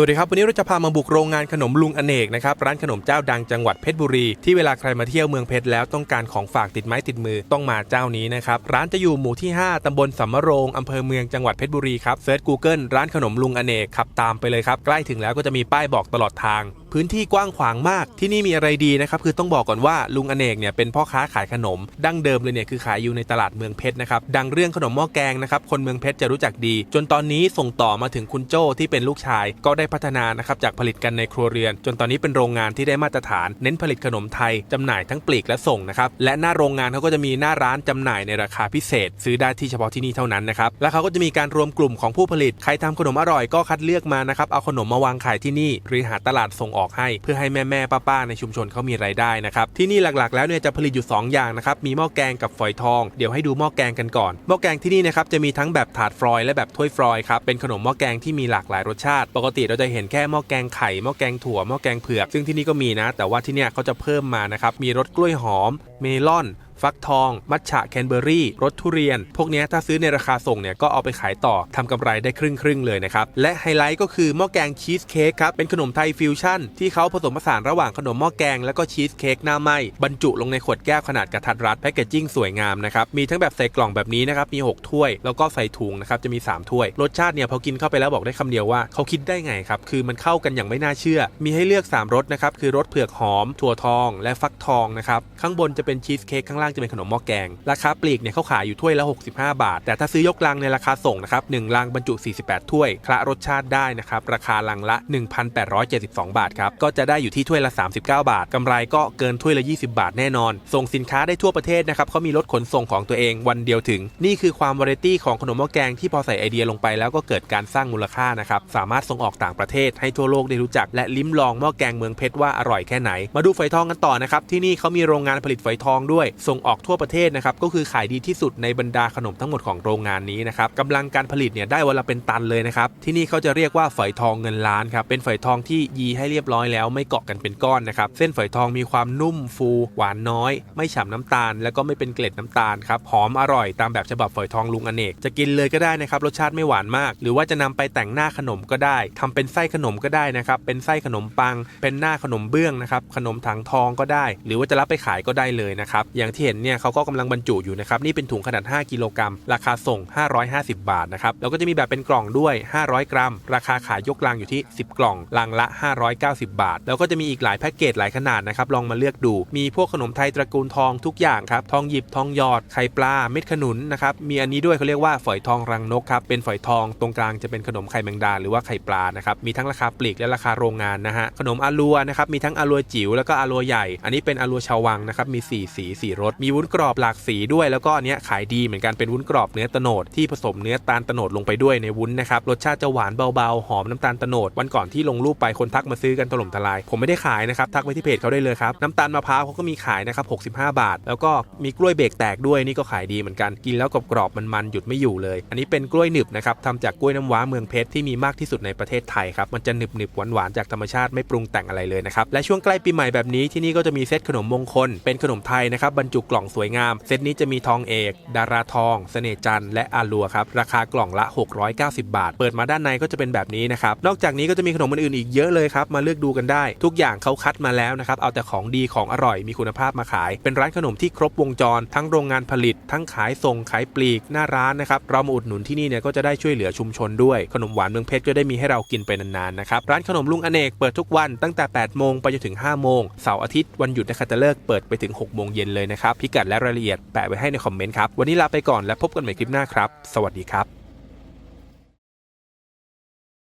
สวัสดีครับ วันนี้เราจะพามาบุกโรงงานขนมลุงอเนกนะครับ ร้านขนมเจ้าดังจังหวัดเพชรบุรี ที่เวลาใครมาเที่ยวเมืองเพชรแล้วต้องการของฝากติดไม้ติดมือต้องมาเจ้านี้นะครับ ร้านจะอยู่หมู่ที่ 5 ตำบลสัมมะโรงอำเภอเมืองจังหวัดเพชรบุรีครับเซิร์ช Google ร้านขนมลุงอเนกขับตามไปเลยครับ ใกล้ถึงแล้วก็จะมีป้ายบอกตลอดทางพื้นที่กว้างขวางมาก ที่นี่มีอะไรดีนะครับคือต้องบอกก่อนว่าลุงอเนกเนี่ยเป็นพ่อค้าขายขนม ดั้งเดิมเลยเนี่ยคือขายอยู่ในตลาดเมืองเพชรนะครับดังเรื่องขนมหม้อแกงนะครับคนเมืองเพชรจะรู้จักดี จนตอนนี้ส่งต่อมาถึงคุณโจ้ที่เป็นลูกชาย ก็ได้พัฒนานะครับจากผลิตกันในครัวเรือน จนตอนนี้เป็นโรงงานที่ได้มาตรฐาน เน้นผลิตขนมไทยจำหน่ายทั้งปลีกและส่งนะครับและหน้าโรงงานเขาก็จะมีหน้าร้านจำหน่ายในราคาพิเศษ ซื้อได้ที่เฉพาะที่นี่เท่านั้นนะครับและเขาก็จะมีการรวมกลุ่มของผู้ผลิตใครทำขนมอร่อยก็คัดเลือกมานะครับเอาขนมมาวางขายที่นี่หรือหาตลาดส่งออกให้ เพื่อให้แม่แม่ป้าป้าๆในชุมชนเขามีรายได้นะครับที่นี่หลักๆ แล้วเนี่ยจะผลิตอยู่ 2 อย่างนะครับมีหม้อแกงกับฝอยทองเดี๋ยวให้ดูหม้อแกงกันก่อนหม้อแกงที่นี่นะครับจะมีทั้งแบบถาดฟรอยล์และแบบถ้วยฟรอยล์ครับเป็นขนมหม้อแกงที่มีหลากหลายรสชาติ ปกติเราจะเห็นแค่หม้อแกงไข่หม้อแกงถั่วหม้อแกงเผือกซึ่งที่นี่ก็มีนะ แต่ว่าที่เนี่ยเขาจะเพิ่มมานะครับมีรสกล้วยหอม เมลอน ฟักทอง มัทฉะแคนเบอรี่รสทุเรียน พวกนี้ถ้าซื้อในราคาส่งเนี่ยก็เอาไปขายต่อทำกำไรได้ครึ่งครึ่งๆเลยนะครับ และไฮไลท์ก็คือหม้อแกงชีสเค้กครับ เป็นขนมไทยฟิวชั่นที่เขาผสมผสานระหว่างขนมหม้อแกงแล้วก็ชีสเค้กหน้าไหมบรรจุลงในขวดแก้วขนาดกระทัดรัดแพคเกจจิ้งสวยงามนะครับมีทั้งแบบใส่กล่องแบบนี้นะครับมี 6 ถ้วย แล้วก็ใส่ถุงนะครับจะมี 3 ถ้วย รสชาติเนี่ยพอกินเข้าไปแล้วบอกได้คำเดียวว่าเขาคิดได้ไงครับคือมันเข้ากันอย่างไม่น่าเชื่อ มีให้เลือก 3รสนะครับคือรสเผือกหอมถั่วทอง และฟักทองนะครับข้างบนจะเป็นชีสเค้กข้างล่างจะเป็นขนมหม้อแกง ราคาปลีกเนี่ยเขาขายอยู่ถ้วยละ 65 บาท แต่ถ้าซื้อยกลังในราคาส่งนะครับ1ลังบรรจุ 48 ถ้วยคละรสชาติได้นะครับราคาลังละ 1,872 บาทครับก็จะได้อยู่ที่ถ้วยละ 39 บาทกำไรก็เกินถ้วยละ 20 บาทแน่นอน ส่งสินค้าได้ทั่วประเทศนะครับเขามีรถขนส่งของตัวเองวันเดียวถึง นี่คือความวาไรตี้ของขนมหม้อแกงที่พอใส่ไอเดียลงไปแล้วก็เกิดการสร้างมูลค่านะครับสามารถส่งออกต่างประเทศให้ทั่วโลกได้รู้จัก และลิ้มลองหม้อแกงเมืองเพชรว่าอร่อยแค่ไหน มาดูฝอยทองกันต่อนะครับที่นี่เขามีโรงงานผลิตฝอยทองด้วยส่งออกทั่วประเทศนะครับก็คือขายดีที่สุดในบรรดาขนมทั้งหมดของโรงงานนี้นะครับกำลังการผลิตเนี่ยได้วันละเป็นตันเลยนะครับที่นี่เขาจะเรียกว่าฝอยทองเงินล้านครับเป็นฝอยทองที่ยีให้เรียบร้อยแล้วไม่เกาะกันเป็นก้อนนะครับเส้นฝอยทองมีความนุ่มฟูหวานน้อย ไม่ฉ่ำน้ำตาล แล้วก็ไม่เป็นเกล็ดน้ำตาลครับหอมอร่อยตามแบบฉบับฝอยทองลุงอเนกจะกินเลยก็ได้นะครับรสชาติไม่หวานมาก หรือว่าจะนำไปแต่งหน้าขนมก็ได้ทำเป็นไส้ขนมก็ได้นะครับเป็นไส้ขนมปัง เป็นหน้าขนมเบื้องนะครับขนมถังทองก็ได้ หรือว่าจะรับไปขายก็ได้เลยนะครับอย่างที่เห็นเนี่ยเขาก็กำลังบรรจุอยู่นะครับนี่เป็นถุงขนาด 5 กิโลกรัม ราคาส่ง 550 บาทนะครับแล้วก็จะมีแบบเป็นกล่องด้วย 500 กรัม ราคาขายยกลังอยู่ที่ 10 กล่องลังละ 590 บาท แล้วก็จะมีอีกหลายแพ็กเกจหลายขนาดนะครับลองมาเลือกดู มีพวกขนมไทยตระกูลทองทุกอย่างครับทองหยิบทองหยอดไข่ปลาเม็ดขนุนนะครับมีอันนี้ด้วยเขาเรียกว่าฝอยทองรังนกครับเป็นฝอยทองตรงกลางจะเป็นขนมไข่แมงดาหรือว่าไข่ปลานะครับมีทั้งราคาปลีกและราคาโรงงานนะฮะขนมอาลัวนะครับมีทั้งอาลัวจิ๋วแล้วก็อาลัวใหญ่ อันนี้เป็นอาลัวชาววังนะครับมีสี่สีสีรสมีวุ้นกรอบหลากสีด้วย แล้วก็อันเนี้ยขายดีเหมือนกันเป็นวุ้นกรอบเนื้อตโนดที่ผสมเนื้อตาลตโนดลงไปด้วยในวุ้นนะครับรสชาติจะหวานเบาๆหอมน้ำตาลตโนดวันก่อนที่ลงรูปไปคนทักมาซื้อกันถล่มทลาย ผมไม่ได้ขายนะครับทักไปที่เพจเขาได้เลยครับน้ำตาลมะพร้าวเขาก็มีขายนะครับ65 บาท แล้วก็มีกล้วยเบรกแตกด้วยนี่ก็ขายดีเหมือนกันกินแล้วกรอบๆมันๆหยุดไม่อยู่เลย อันนี้เป็นกล้วยหนึบนะครับทำจากกล้วยน้ำว้าเมืองเพชรที่มีมากที่สุดในประเทศไทยครับมันจะหนึบหนึบหวานหวานๆจากธรรมชาติไม่ปรุงแต่งอะไรเลยนะครับและช่วงใกล้ปีใหม่แบบนี้ที่นี่ก็จะมีเซตขนมมงคลเป็นขนมไทยนะครับบรรจุกล่องสวยงาม เซตนี้จะมีทองเอก ดาราทองเสน่จันและอาลัวครับ ราคากล่องละ 690 บาท เปิดมาด้านในก็จะเป็นแบบนี้นะครับ นอกจากนี้ก็จะมีขนมอื่นๆอีกเยอะเลยครับ มาเลือกดูกันได้ ทุกอย่างเขาคัดมาแล้วนะครับ เอาแต่ของดีของอร่อยมีคุณภาพมาขาย เป็นร้านขนมที่ครบวงจร ทั้งโรงงานผลิต ทั้งขายส่งขายปลีกหน้าร้านนะครับ เรามาอุดหนุนที่นี่เนี่ยก็จะได้ช่วยเหลือชุมชนด้วย ขนมหวานเมืองเพชรก็ได้มีให้เรากินไปนานๆนะครับ ร้านขนมลุงอเนกเปิดทุกวันตั้งแต่ 8 โมงไปจนถึง 5 โมง เสาร์อาทิตย์วันหยุดนักขัตฤกษ์เปิดไปถึง 6 โมงเย็นเลยนะครับพิกัดและรายละเอียดแปะไว้ให้ในคอมเมนต์ครับ วันนี้ลาไปก่อนและพบกันใหม่คลิปหน้าครับ สวัสดีครับ